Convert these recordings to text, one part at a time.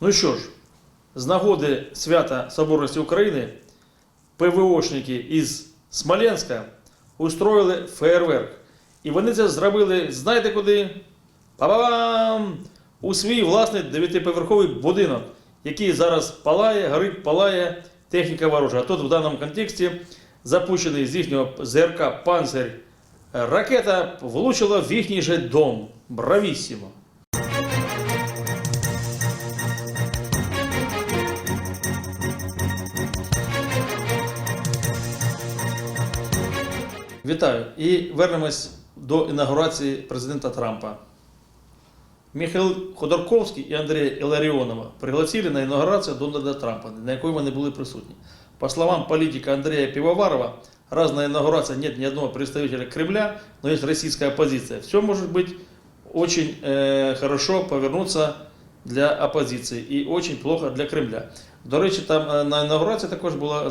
Ну що ж, з нагоди свята Соборності України ПВОшники із Смоленська устроїли фейерверк. І вони це зробили, знаєте куди? Па-бам! У свій власний дев'ятиповерховий будинок, який зараз палає, горить, палає техніка ворожа. А тут в даному контексті запущений з їхнього ЗРК «Панцирь» ракета влучила в їхній же дом. Бравісімо! Вітаю і вернемось до інаугурації президента Трампа. Михаил Ходорковський і Андрія Іларіонова пригласили на інаугурацію Дональда Трампа, на якій вони були присутні. По словам политика Андрея Пивоварова, раз на инаугурации нет ни одного представителя Кремля, но есть российская оппозиция. Все может быть очень э, хорошо повернуться для опозиції і очень плохо для Кремля. До речі, там е, на інаугурації також була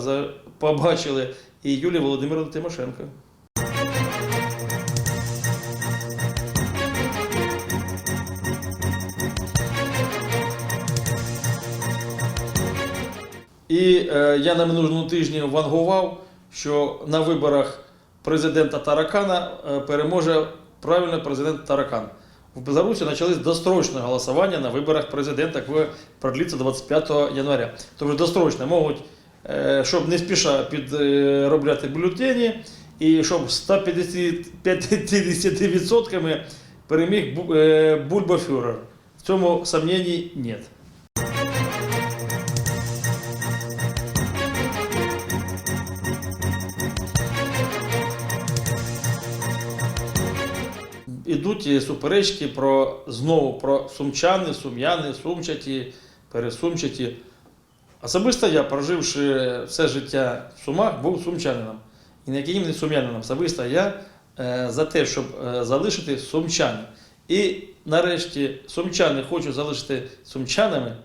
побачили і Юлія Володимировна Тимошенко. І е, я на минулому тижні вангував, що на виборах президента Таракана е, переможе правильно президент Таракан. В Білорусі почались досрочне голосування на виборах президента, яке продлиться 25 января. Тобто досрочно можуть, е, щоб не спіша підробляти бюлетені, і щоб 150% переміг е, Бульбафюрер. В цьому сомнений нет. Ідуть суперечки про знову про сумчани, сум'яни, сумчаті, пересумчаті. Особисто я, проживши все життя в Сумах, був сумчанином. І не яким не сум'янином. Особисто я е, за те, щоб е, залишити сумчан. І нарешті сумчани хочуть залишити сумчанами.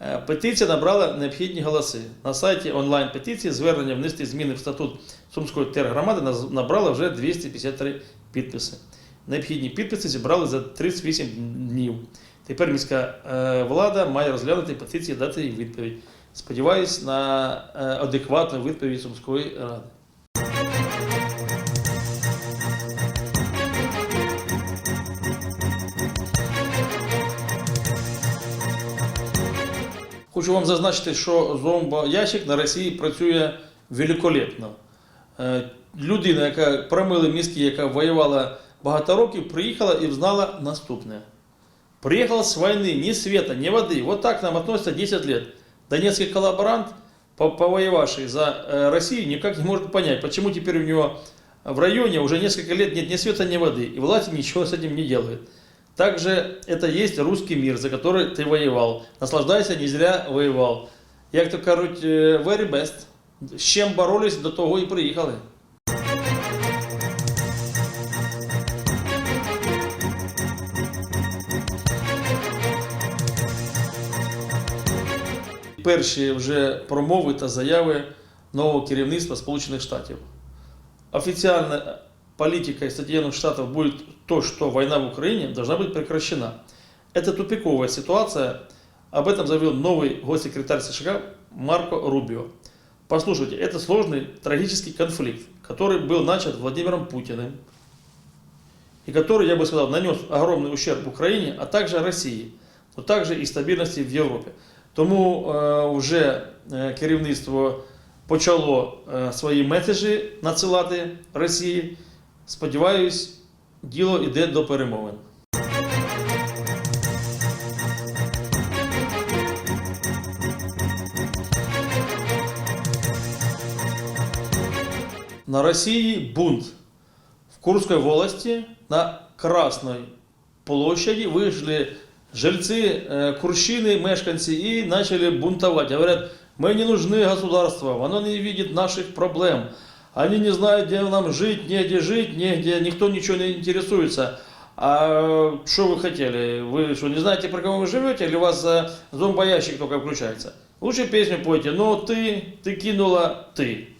Е, Петиція набрала необхідні голоси. На сайті онлайн-петиції звернення внести зміни в статут Сумської тергромади набрало вже 253 підписи. Необхідні підписи зібрали за 38 днів. Тепер міська влада має розглянути петиції дати їй відповідь. Сподіваюсь на адекватну відповідь Сумської ради. Хочу вам зазначити, що зомбоящик на Росії працює великолепно. Е, Людина, яка промили мізки, яка воювала багато років, приїхала і взнала наступне. Приехал с войны, ни света, ни воды. Вот так к нам относятся 10 лет. Донецкий коллаборант, по- повоевавший за э, Россию, никак не может понять, почему теперь у него в районе уже несколько лет нет ни света, ни воды. И власти ничего с этим не делают. Также это есть русский мир, за который ты воевал. Наслаждайся, не зря воевал. Як то кажуть, е, very best. З чим боролись, до того і приїхали. Перші вже промови та заяви нового керівництва Сполучених Штатів. Официальная политика Соединенных Штатов будет то, что война в Украине должна быть прекращена. Это тупиковая ситуация. Об этом заявил новый госсекретарь США Марко Рубио. Послушайте, это сложный, трагический конфликт, который был начат Владимиром Путиным и который, я бы сказал, нанес огромный ущерб Украине, а также России, но также и стабильности в Європі. Тому е, вже е, керівництво почало е, свої меседжі надсилати Росії. Сподіваюсь, діло йде до перемовин. На России бунт. В Курской волости на Красной площади вышли жильцы э, Курщины, мешканцы, и начали бунтовать. Говорят, мы не нужны государству, оно не видит наших проблем. Они не знают, где нам жить, негде жить, негде, никто ничего не интересуется. А что вы хотели? Вы что, не знаете, про кого вы живете, или у вас э, зомбоящик только включается? Лучше песню пойте, но ты, ты кинула, ты.